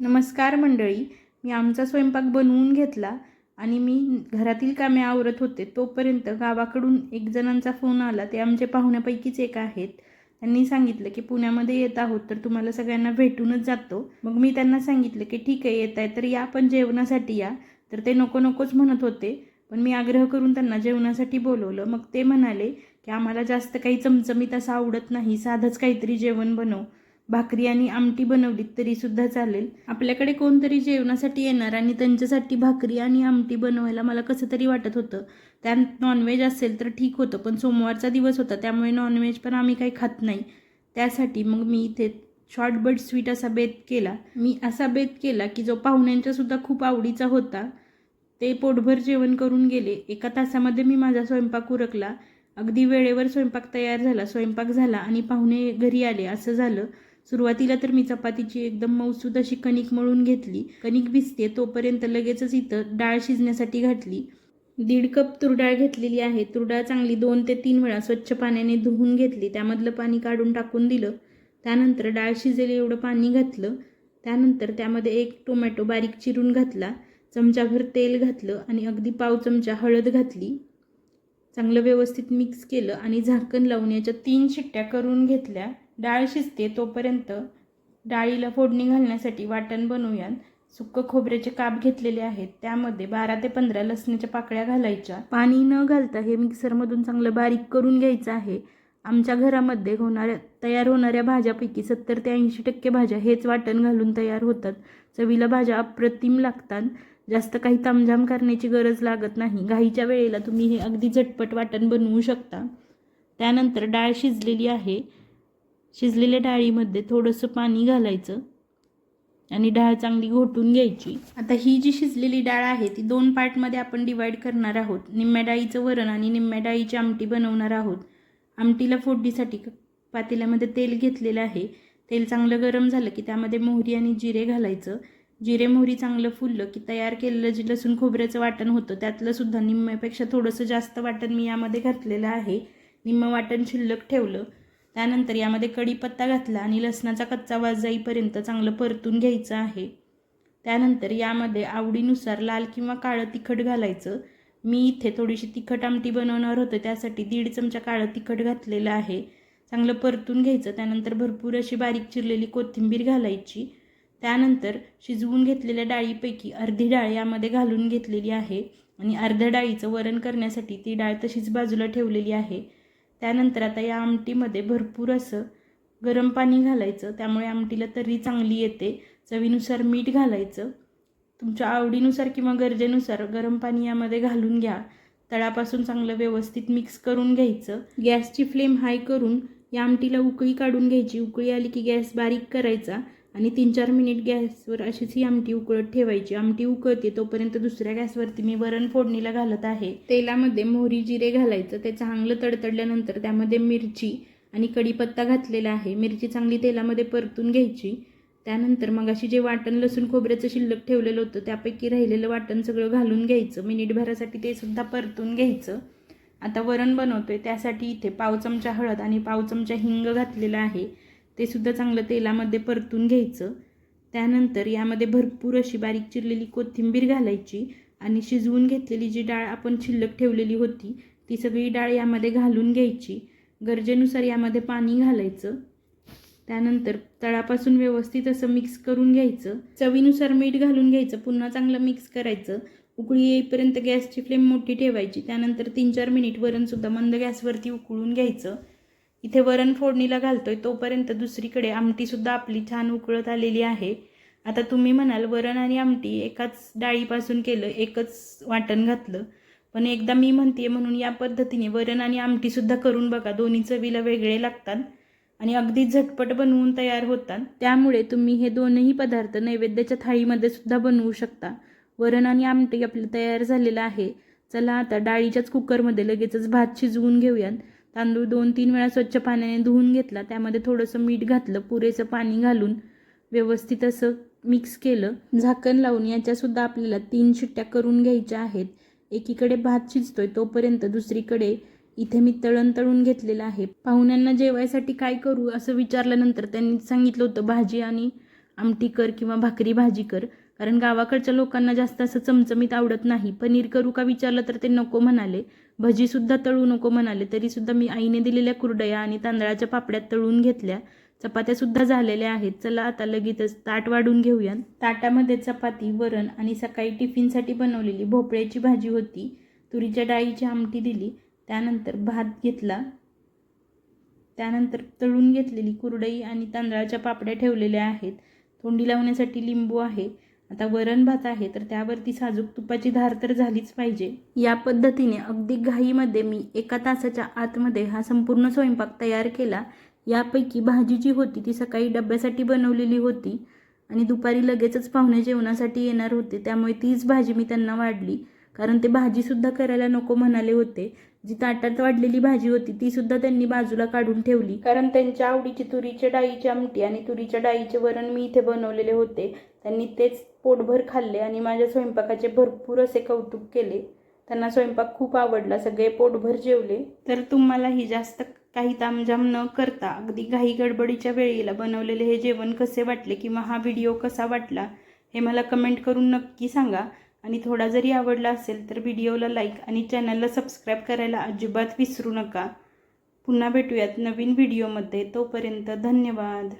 नमस्कार मंडळी. मी आमचा स्वयंपाक बनवून घेतला आणि मी घरातील कामे आवरत होते. तोपर्यंत गावाकडून एक जणांचा फोन आला. ते आमचे पाहुण्यापैकीच एक आहेत. त्यांनी सांगितलं की पुण्यामध्ये येत आहोत तर तुम्हाला सगळ्यांना भेटूनच जातो. मग मी त्यांना सांगितलं की ठीक आहे येत आहे तर या पण जेवणासाठी या. तर ते नको नकोच म्हणत होते. पण मी आग्रह करून त्यांना जेवणासाठी बोलवलं. मग ते म्हणाले की आम्हाला जास्त काही चमचमीत असं आवडत नाही. साधंच काहीतरी जेवण बनव. भाकरी आणि आमटी बनवलीत तरीसुद्धा चालेल. आपल्याकडे कोणतरी जेवणासाठी येणार आणि त्यांच्यासाठी भाकरी आणि आमटी बनवायला मला कसं तरी वाटत होतं. त्यात नॉनव्हेज असेल तर ठीक होतं पण सोमवारचा दिवस होता त्यामुळे नॉनव्हेज पण आम्ही काही खात नाही. त्यासाठी मग मी इथे शॉर्ट बट स्वीट असा बेत केला. मी असा बेत केला की जो पाहुण्यांच्यासुद्धा खूप आवडीचा होता. ते पोटभर जेवण करून गेले. एका तासामध्ये मी माझा स्वयंपाक उरकला. अगदी वेळेवर स्वयंपाक तयार झाला. स्वयंपाक झाला आणि पाहुणे घरी आले. असं झालं. सुरुवातीला तर मी चपातीची एकदम मौसूद अशी कणिक मळून घेतली. कणिक भिजते तोपर्यंत लगेचच इथं डाळ शिजण्यासाठी घातली. दीड कप तुरडाळ घेतलेली आहे. तुरडाळ चांगली दोन ते तीन वेळा स्वच्छ पाण्याने धुवून घेतली. त्यामधलं पाणी काढून टाकून दिलं. त्यानंतर डाळ शिजेल एवढं पाणी घातलं. त्यानंतर त्यामध्ये एक टोमॅटो बारीक चिरून घातला. चमचाभर तेल घातलं आणि अगदी पाव चमचा हळद घातली. चांगलं व्यवस्थित मिक्स केलं आणि झाकण लावून याच्या तीन शिट्ट्या करून घेतल्या. डाळ शिजते तोपर्यंत डाळीला फोडणी घालण्यासाठी वाटण बनवूयात. सुक्क खोबऱ्याचे काप घेतलेले आहेत. त्यामध्ये बारा ते पंधरा लसणाच्या पाकळ्या घालायच्या. पाणी न घालता हे मिक्सरमधून चांगलं बारीक करून घ्यायचं आहे. आमच्या घरामध्ये होणाऱ्या तयार होणाऱ्या भाज्यापैकी सत्तर ते ऐंशी टक्के भाज्या हेच वाटण घालून तयार होतात. चवीला भाज्या अप्रतिम लागतात. जास्त काही तामझाम करण्याची गरज लागत नाही. घाईच्या वेळेला तुम्ही हे अगदी झटपट वाटण बनवू शकता. त्यानंतर डाळ शिजलेली आहे. शिजलेल्या डाळीमध्ये थोडंसं पाणी घालायचं आणि डाळ चांगली घोटून घ्यायची. आता ही जी शिजलेली डाळ आहे ती दोन पार्टमध्ये आपण डिवाईड करणार आहोत. निम्म्या डाळीचं वरण आणि निम्म्या डाळीची आमटी बनवणार आहोत. आमटीला फोडणीसाठी पातेल्यामध्ये तेल घेतलेलं आहे. तेल चांगलं गरम झालं की त्यामध्ये मोहरी आणि जिरे घालायचं. जिरे मोहरी चांगलं फुललं की तयार केलेलं जे लसूण खोबऱ्याचं वाटण होतं त्यातलं सुद्धा निम्म्यापेक्षा थोडंसं जास्त वाटण मी यामध्ये घातलेलं आहे. निम्मं वाटण शिल्लक ठेवलं. त्यानंतर यामध्ये कढीपत्ता घातला आणि लसणाचा कच्चा वास जाईपर्यंत चांगलं परतून घ्यायचं आहे. त्यानंतर यामध्ये आवडीनुसार लाल किंवा काळं तिखट घालायचं. मी इथे थोडीशी तिखट आमटी बनवणार होतं त्यासाठी दीड चमचा काळं तिखट घातलेलं आहे. चांगलं परतून घ्यायचं त्यानंतर भरपूर अशी बारीक चिरलेली कोथिंबीर घालायची. त्यानंतर शिजवून घेतलेल्या डाळीपैकी अर्धी डाळ यामध्ये घालून घेतलेली आहे आणि अर्ध्या डाळीचं वरण करण्यासाठी ती डाळ तशीच बाजूला ठेवलेली आहे. त्यानंतर आता या आमटीमध्ये भरपूर असं गरम पाणी घालायचं. त्यामुळे आमटीला तर्री चांगली येते. चवीनुसार मीठ घालायचं. तुमच्या आवडीनुसार किंवा गरजेनुसार गरम पाणी यामध्ये घालून घ्या. तळापासून चांगलं व्यवस्थित मिक्स करून घ्यायचं. गॅसची फ्लेम हाय करून या आमटीला उकळी काढून घ्यायची. उकळी आली की गॅस बारीक करायचा. आणि तीन चार मिनिट गॅसवर अशीच ही आमटी उकळत ठेवायची. आमटी उकळते तोपर्यंत दुसऱ्या गॅसवरती मी वरण फोडणीला घालत आहे. तेलामध्ये मोहरी जिरे घालायचं. ते चांगलं तडतडल्यानंतर त्यामध्ये मिरची आणि कढीपत्ता घातलेला आहे. मिरची चांगली तेलामध्ये परतून घ्यायची. त्यानंतर मग अशी जे वाटण लसूण खोबऱ्याचं शिल्लक ठेवलेलं होतं त्यापैकी राहिलेलं वाटण सगळं घालून घ्यायचं. मिनिटभरासाठी ते सुद्धा परतून घ्यायचं. आता वरण बनवतोय त्यासाठी इथे पाव चमचा हळद आणि पाव चमचा हिंग घातलेला आहे. ते सुद्धा चांगलं तेलामध्ये परतून घ्यायचं. त्यानंतर यामध्ये भरपूर अशी बारीक चिरलेली कोथिंबीर घालायची आणि शिजवून घेतलेली जी डाळ आपण शिल्लक ठेवलेली होती ती सगळी डाळ यामध्ये घालून घ्यायची. गरजेनुसार यामध्ये पाणी घालायचं. त्यानंतर तळापासून व्यवस्थित असं मिक्स करून घ्यायचं. चवीनुसार मीठ घालून घ्यायचं पुन्हा चांगलं मिक्स करायचं. उकळी येईपर्यंत गॅसची फ्लेम मोठी ठेवायची. त्यानंतर तीन चार मिनिट वरणसुद्धा मंद गॅसवरती उकळून घ्यायचं. इथे वरण फोडणीला घालतोय तोपर्यंत दुसरीकडे आमटीसुद्धा आपली छान उकळत आलेली आहे. आता तुम्ही म्हणाल वरण आणि आमटी एकाच डाळीपासून केलं एकच वाटण घातलं. पण एकदा मी म्हणते म्हणून या पद्धतीने वरण आणि आमटीसुद्धा करून बघा दोन्ही चवीला वेगळे लागतात आणि अगदी झटपट बनवून तयार होतात. त्यामुळे तुम्ही हे दोनही पदार्थ नैवेद्याच्या थाळीमध्ये सुद्धा बनवू शकता. वरण आणि आमटी आपलं तयार झालेलं आहे. चला आता डाळीच्याच कुकरमध्ये लगेचच भात शिजवून घेऊयात. तांदूळ दोन तीन वेळा स्वच्छ पाण्याने धुवून घेतला. त्यामध्ये थोडंसं मीठ घातलं पुरेसं पाणी घालून व्यवस्थित असं मिक्स केलं. झाकण लावून याच्यासुद्धा आपल्याला तीन शिट्ट्या करून घ्यायच्या आहेत. एकीकडे भात शिजतोय तोपर्यंत दुसरीकडे इथे मी तळण तळून घेतलेलं आहे. पाहुण्यांना जेवायसाठी काय करू असं विचारल्यानंतर त्यांनी सांगितलं होतं भाजी आणि आमटी कर किंवा भाकरी भाजी कर. कारण गावाकडच्या लोकांना जास्त असं चमचमीत आवडत नाही. पनीर करू का विचारलं तर ते नको म्हणाले. भजीसुद्धा तळू नको म्हणाले. तरीसुद्धा मी आईने दिलेल्या कुरडया आणि तांदळाच्या पापड्यात तळून घेतल्या. चपात्यासुद्धा झालेल्या आहेत. चला आता लगेचच ताट वाढून घेऊया ताटामध्ये चपाती वरण आणि सकाळी टिफिनसाठी बनवलेली भोपळ्याची भाजी होती. तुरीच्या डाळीची आमटी दिली. त्यानंतर भात घेतला. त्यानंतर तळून घेतलेली कुरडई आणि तांदळाच्या पापड्या ठेवलेल्या आहेत. थोंडी लावण्यासाठी लिंबू आहे. आता वरण भात आहे तर त्यावरती साजूक तुपाची धार तर झालीच पाहिजे. या पद्धतीने अगदी घाईमध्ये मी एका तासाच्या आतमध्ये हा संपूर्ण स्वयंपाक तयार केला. यापैकी भाजी जी होती ती सकाळी डब्यासाठी बनवलेली होती आणि दुपारी लगेचच पाहुणे जेवणासाठी येणार होते. त्यामुळे तीच भाजी मी त्यांना वाढली. कारण ते भाजीसुद्धा करायला नको म्हणाले होते. जी ताटात वाढलेली भाजी होती ती सुद्धा त्यांनी बाजूला काढून ठेवली. कारण त्यांच्या आवडीची तुरीच्या डाळीची आमटी आणि तुरीच्या डाळीचे वरण मी इथे बनवलेले होते. त्यांनी तेच पोटभर खाल्ले आणि माझ्या स्वयंपाकाचे भरपूर असे कौतुक केले. त्यांना स्वयंपाक खूप आवडला. सगळे पोटभर जेवले. तर तुम्हालाही जास्त काही तामझाम न करता अगदी घाई गडबडीच्या वेळेला बनवलेले हे जेवण कसे वाटले किंवा हा व्हिडिओ कसा वाटला हे मला कमेंट करून नक्की सांगा. आणि थोडा जरी आवडला असेल तर व्हिडिओला लाईक आणि चॅनलला सबस्क्राईब करायला अजिबात विसरू नका. पुन्हा भेटूयात नवीन व्हिडिओमध्ये. तोपर्यंत धन्यवाद.